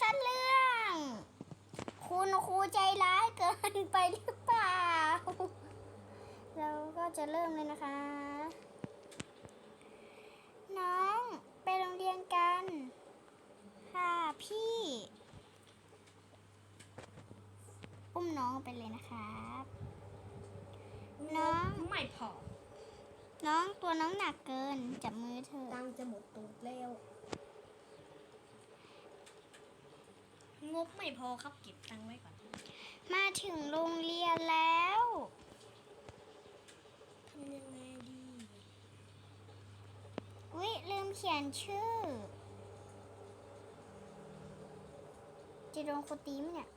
สั้นเรื่อง คุณครูใจร้ายเกินไปหรือเปล่า เราก็จะเริ่มเลยนะคะ น้องไปโรงเรียนกัน ค่ะพี่ อุ้มน้องไปเลยนะครับ น้องไม่พอ น้องตัวน้องหนักเกิน จับมือเธอ ตังค์จะหมดตูดแล้ว งบไม่พอครับเก็บตังค์ไว้ก่อน มาถึงโรงเรียนแล้วทำยังไงดีอุ๊ยลืมเขียนชื่อจะโดนโครูตีมเนี่ย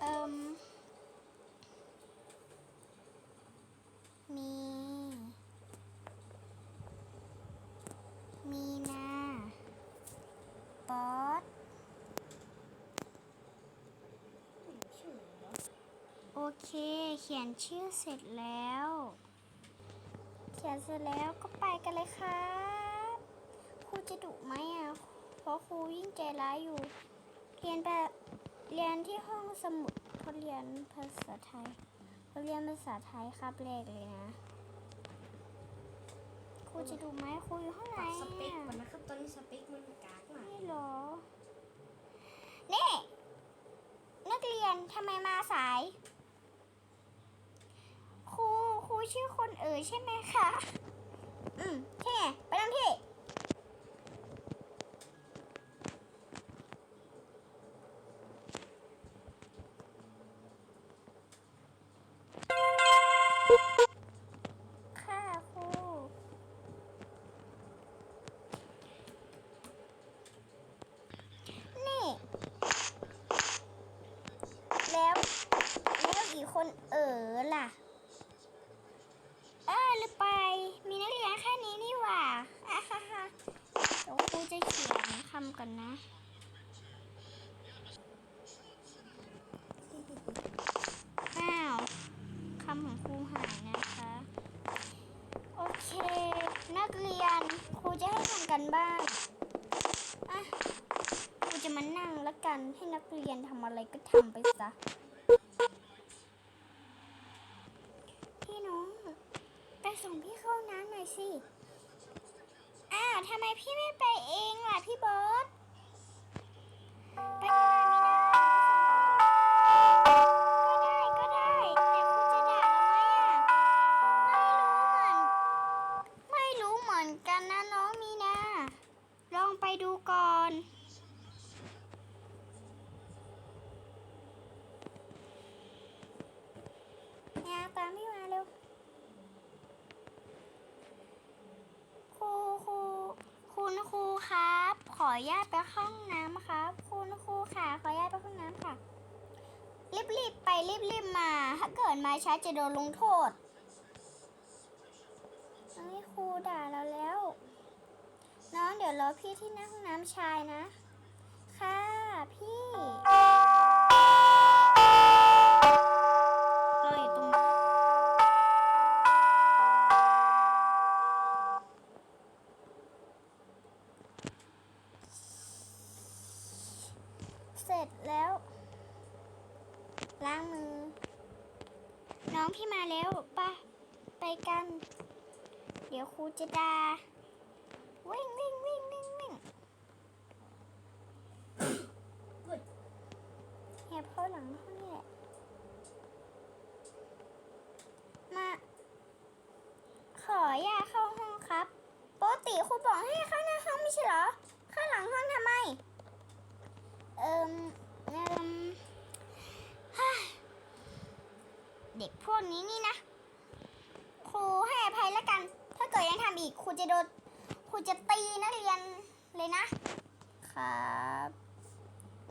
เอิมมี มีนาป๊อต ชื่อเหรอ โอ เค เขียนชื่อเสร็จแล้ว เขียนเสร็จแล้วก็ไปกันเลยครับครูจะดุไหมอะเพราะครูยิ่งใจร้ายอยู่ เรียนแบบเรียนที่ห้องสมุดเขาเรียนภาษาไทยเขาเรียนภาษาไทยครับแรกเลยนะครูจะดุไหมครูอยู่ห้องไหนปรับสเปคอะก่อนนะครับตอนนี้สเปคมันกากมากไม่หรอนี่นักเรียนทำไมมาสาย ครู ครูชื่อคนเอ๋ย ใช่ไหมคะ อืมใช่ไงไปนั่งที่ ค่ะครู นี่ แล้ว แล้วอีกคนเออล่ะ เออหรือไป มีนักเรียนแค่นี้นี่หว่า อะฮ่าฮ่าเดี๋ยวครูจะเขียนคำก่อนนะ อ้าวคำของครูหายนะคะ โอเค นักเรียนครูจะให้ทำกันบ้านอะ ครูจะมานั่งแล้วกันให้นักเรี ยนทำอะไรก็ทำไปซะพี่น้องไปส่งพี่เข้าน้ำหน่อยสิอ้าวทำไมพี่ไม่ไปเองล่ะพี่บอสไปาตไปห้องน้ำครับ คุณครูค่ะขออนุญาตไปห้องน้ำค่ะ รีบๆไปรีบๆมา ถ้าเกิดมาช้าจะโดนลงโทษนี่ครูด่าเราแล้ว น้องเดี๋ยวรอพี่ที่หน้าห้องน้ำชายนะ ค่ะพี่ ล้างมือ น้องพี่มาแล้วปะไปกัน เดี๋ยวครูจะด่าวิ่งวิ่งวิ่งวิ่งวิ่ง Good แอบเข้าหลังห้องนี่แหละ มา ขออย่าเข้าห้องครับปกติครูบอกให้เข้าหน้าห้องไม่ใช่เหรอ เข้าหลังห้องทำไม เอิมเอิมฮ่าเด็กพวกนี้นี่นะ ครูให้อภัยแล้วกัน ถ้าเกิดยังทำอีกครูจะโดนครูจะตีนักเรียน เลยนะครับ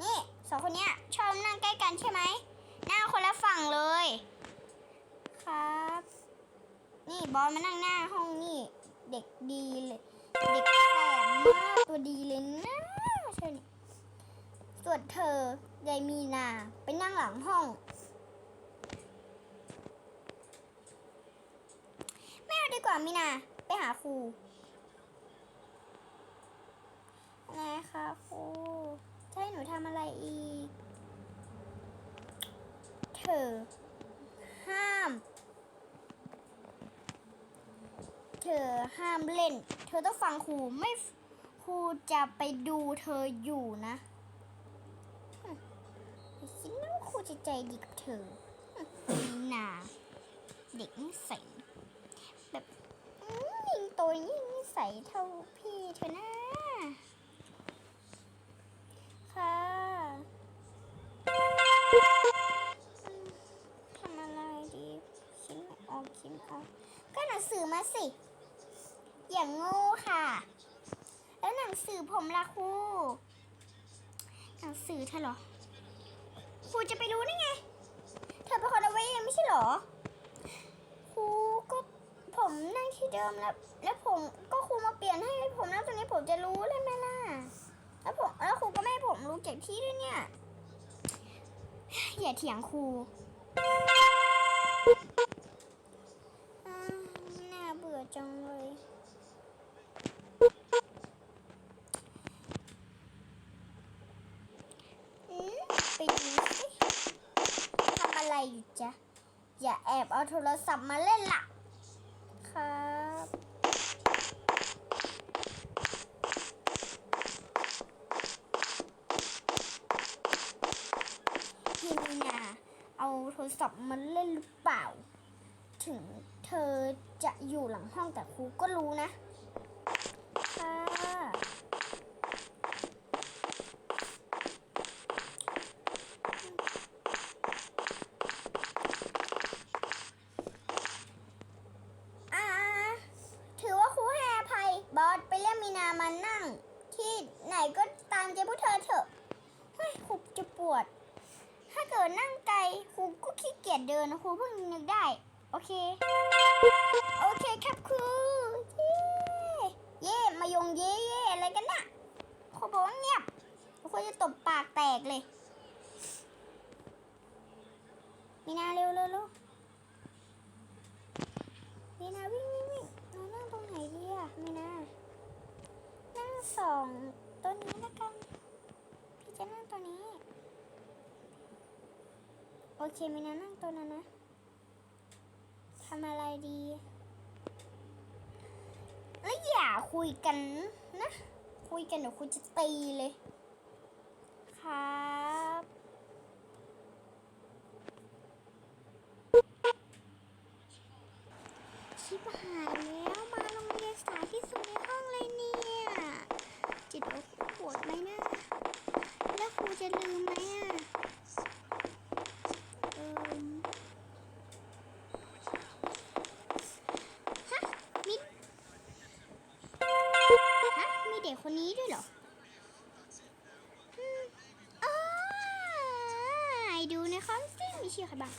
นี่สองคนเนี้ยชอบนั่งใกล้กันใช่ไหมนั่งคนละฝั่งเลย ครับ นี่บอลมานั่งหน้าห้องนี่ เด็กดีเลย เด็กแสบมากตัวดีเลยนะใช่นี่กับเธอยายมีนาไปนั่งหลังห้องไม่เอาดีกว่ามีนาไปหาครูอะ ไรคะครูให้หนูทำอะไรอีก เธอ ห้าม เธอห้ามเล่น เธอต้องฟังครูไม่ครูจะไปดูเธออยู่นะคิดนะว่าครูจะใจดีกับเธอนีนาเด็กนิสัยแบบยิงโตยิ่งนิสัยเท่าพี่เธอนะ ก็หนังสือมาสิ อย่างง่ค่ะ แล้วหนังสือผมล่ะครูหนังสือเธอเหรอครูจะไปรู้ได้ไง เธอเป็นคนเอาไว้เองไม่ใช่เหรอครูก็ผมนั่งที่เดิมแล้ว แล้วผมก็ครูมาเปลี่ยนให้ผมนั่งตรงนี้ผมจะรู้เลยไหมล่ะ แล้วผมแล้วครูก็ไม่ให้ผมรู้จากที่ด้วยเนี่ย อย่าเถียงครู อจังเลยไปดูสิทำอะไรอยู่จ๊ะ อย่าแอบเอาโทรศัพท์มาเล่นล่ะ ครับพี่มีนาเอาโทรศัพท์มาเล่นหรือเปล่า ถึงเธอ จะอยู่หลังห้องแต่ครูก็รู้นะ ค่ะอ่าถือว่าครูให้อภัยบอสไปเรียกมีนามานั่ง ที่ไหนก็ตามใจพวกเธอเถอะเฮ้ยครูจะปวด ถ้าเกิดนั่งไกลครูก็ขี้เกียจเดินนะครูเพิ่งนึกได้ โอเค โอเคครับครู เย้เย่มายงเย่เย่อะไรกันน่ะครูบอกว่าเงียบ ครูจะตบปากแตกเลย มีนาเร็วเร็วเร็วมีนาวิ่งวิ่งวิ่งเรานั่งตรงไหนดีอะมีนา นั่งสองตัวนี้ละกัน พี่จะนั่งตัวนี้ โอเคมีนานั่งตัวนั้นนะทำอะไรดีแล้วอย่าคุยกันนะ คุยกันเดี๋ยวคุณจะตีเลย ครับชิบหายแล้วมาโรงเรียนสายที่สุดในห้องเลยเนี่ยจิตอกปวดไหมนะแล้วครูจะลืมไหมอะ ชื่อใครบ้าง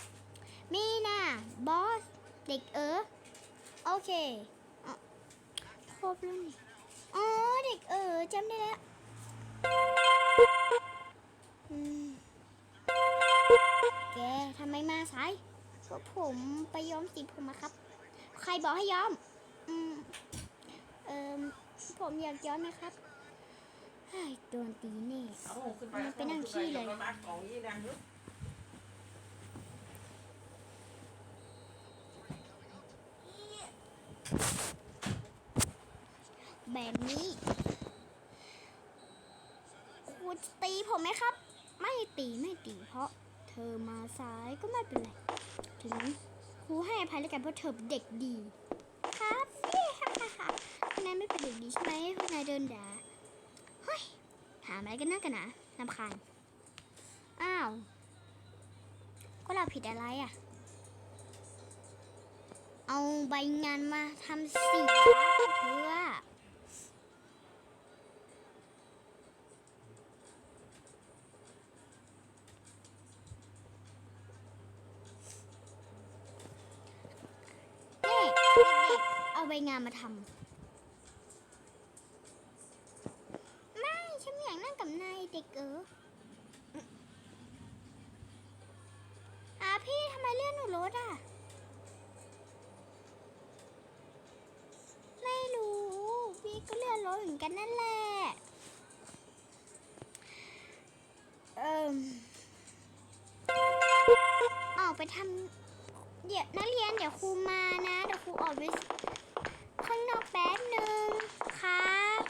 มีนะบอส เด็กเออโอเคอะครบแล้วนี่อ๋อเด็กเออจำได้แล้วอืมแกทำไมมาสายก็ผมไปย้อมสีผมมาครับ ใครบอกให้ย้อม อืมเอ่มผมอยากย้อมนะครับเฮ้ยโดนตีแน่เอาขึ้นไปไปนั่งขี้เลย อามาของนี่นะยุ แบบนี้ครูตีผมไหมครับ ไม่ตีไม่ตีเพราะ เธอมาซ้ายก็ไม่เป็นไรถึงครูให้อภัยแล้วกันเพราะเธอเป็นเด็กดี ครับเย้ฮ่าฮ่าฮ่าคนนั้นไม่เป็นเด็กดีใช่ไหมคนนายเดินด่าเฮ้ยถามอะไรกันนักกันนะลำคาญอ้าว ก็เราผิดอะไรอะ เอาใบงานมาทำสีเพื่อเอาใบงานมาทำไม่ ฉันอยากนั่งกับนายเด็กเอออาพี่ทำไมเลื่อนหนูรถอะ ถเหมือนกันนั่นแหละ เอ่อออกไปทำเดี๋ยวนักเรียนเดี๋ยวครูมานะ เดี๋ยวครูออกไปข้างนอกแป๊บหนึ่งครับ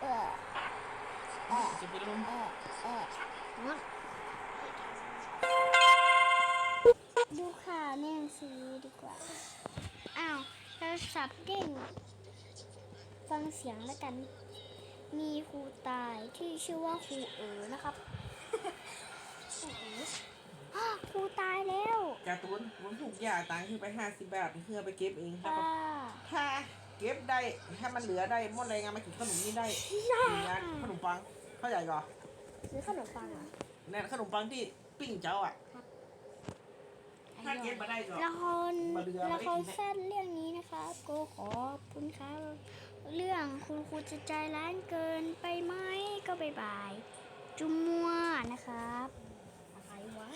เออ จะเป็นลม เออเออดู ข่าวในหนังสือดีกว่า อ้าวโทรศัพท์เด้งฟังเสียงแล้วกัน มีครูตายที่ชื่อว่าครูเอ๋อนะครับครูเอ๋ออ้าวครูตายแล้วการ์ตูนมันผูกยาตังค์คือไปห้าสิบบาทเพื่อไปเก็บเองถ้าค่ะถ้าเก็บได้ถ้ามันเหลือได้หมดเลยไงมากินขนมนี่ได้กินยาขนมปังเข้าใจก่อนซื้อขนมปังเหรอเนี่ยขนมปังที่ปิ้งเจ้าอะ ถ้าเก็บมาได้ก็ละครมาเรือมาได้ละครกินไหมสั้นเรื่องนี้นะคะก็ขอบคุณครับ เรื่องคุณครูจะใจร้ายเกินไปไหมก็บายบาย จุมมัวนะครับอะไรวะ